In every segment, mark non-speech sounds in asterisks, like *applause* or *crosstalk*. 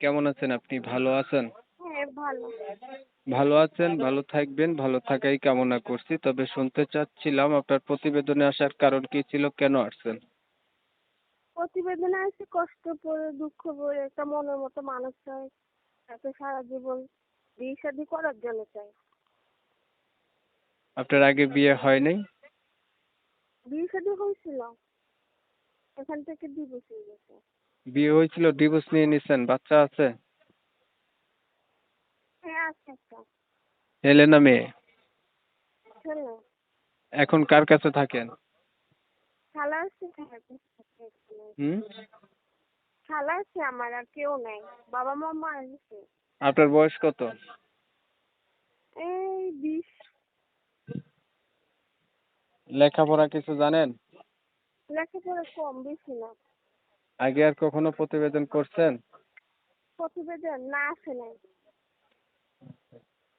কেমন আছেন আপনি? ভালো আছেন? হ্যাঁ ভালো। আছেন ভালো থাকবেন ভালো থাকাই কামনা করছি। তবে শুনতে চাচ্ছিলাম আপনার প্রতিবেদনে আসার কারণ কি ছিল? কেন আসছেন? প্রতিবেদনে আছে কষ্ট পড়ে দুঃখ পড়ে একটা মনের মতো মানুষ চাই তাকে সারা জীবন বিয়ে শাদি করার জন্য চাই। আপনার আগে বিয়ে হয় নাই? বিয়ে শাদি হয়েছিল। এখান থেকে ডিভোর্স হয়ে গেছে। বিয়ে হয়েছিল ডিভোর্স নিয়ে নিছেন বাচ্চা আছে? হ্যাঁ ছেলে না মেয়ে? এখন কার কাছে থাকেন? খালা আছে থাকে হুম? আছে আমার আর কেউ নাই। বাবা মা গেছে আপনার বয়স কত? এই বিশ। লেখাপড়া কিছু জানেন? লেখাপড়া কম বেশি না। আগে আর কখনো প্রতিবেদন করছেন? প্রতিবেদন? না আসে নাই।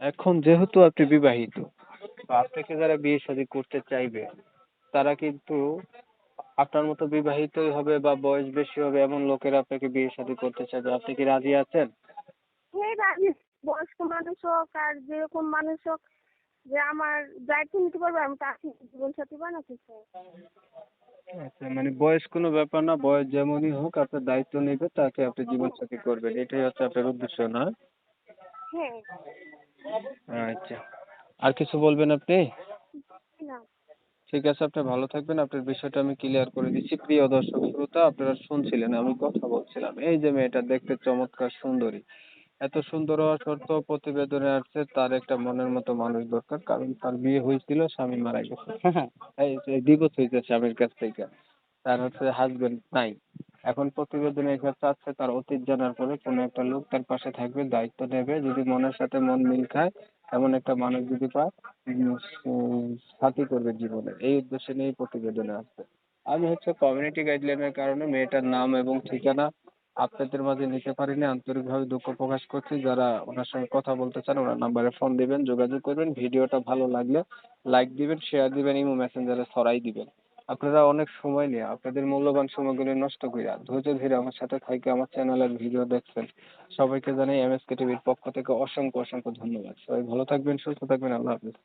এখন যেহেতু আপনি বিবাহিত আপনাকে যারা বিয়ে শাদী করতে চাইবে তারা কিন্তু আপনার মতো বিবাহিতই হবে বা বয়স বেশি হবে এমন লোকেরা আপনাকে বিয়ে শাদী করতে চাইবে। আপনি কি রাজি আছেন? হ্যাঁ রাজি। বয়স্ক মানুষ হোক আর যেরকম মানুষ হোক যে আমার দায়িত্ব নিতে পারবে আমি তাকে জীবন সাথী বানাতে চাই। আচ্ছা মানে বয়স কোনো ব্যাপার না বয়স যেমনই হোক আপনার দায়িত্ব নেবে তাকে আপনি জীবন সাথী করবেন এটাই হচ্ছে আপনার উদ্দেশ্য না? হ্যাঁ। আচ্ছা আর কিছু বলবেন আপনি? না। ঠিক আছে আপনি ভালো থাকবেন আপনার বিষয়টা আমি ক্লিয়ার করে দিচ্ছি। প্রিয় দর্শক শ্রোতা আপনারা শুনছিলেন আমি কথা বলছিলাম। এই যে মেয়েটা দেখতে চমৎকার সুন্দরী। এত সুন্দর সত্ত্বেও প্রতিবেদনে আসছে, তার একটা মনের মতো মানুষ দরকার, কারণ তার বিয়ে হয়েছিল, স্বামী মারা গেছে। *laughs* এই ডিভোর্স হয়েছে স্বামীর কাছ থেকে। তার হচ্ছে হাজবেন্ড নাই। এখন প্রতিবেদনে এসে চাচ্ছে তার অতীত জানার পরে কোনো একটা লোক তার পাশে থাকবে, দায়িত্ব নেবে। যদি মনের সাথে মন মিল খায়, এমন একটা মানুষ যদি পায় সাথী করবে জীবনে। এই উদ্দেশ্যে নিয়ে প্রতিবেদনে আসছে। আমি হচ্ছে কমিউনিটি গাইডলাইনের কারণে মেয়েটার নাম এবং ঠিকানা আপনাদের মাঝে নিতে পারিনি, আন্তরিকভাবে দুঃখ প্রকাশ করছি। যারা ওনার সঙ্গে কথা বলতে চান, ওনার নাম্বারে ফোন দিবেন, যোগাযোগ করবেন। ভিডিওটা ভালো লাগলে লাইক দিবেন শেয়ার দিবেন ইমো মেসেঞ্জারে ছড়াই দিবেন। আপনারা অনেক সময় নিয়ে, আপনাদের মূল্যবান সময়গুলো নষ্ট কইরা, ধৈর্য ধরে আমার সাথে থাইকে আমার চ্যানেলের ভিডিও দেখছেন। সবাইকে জানাই এমএসকে টিভির পক্ষ থেকে অসংখ্য অসংখ্য ধন্যবাদ। সবাই ভালো থাকবেন, সুস্থ থাকবেন, আল্লাহ হাফিজ।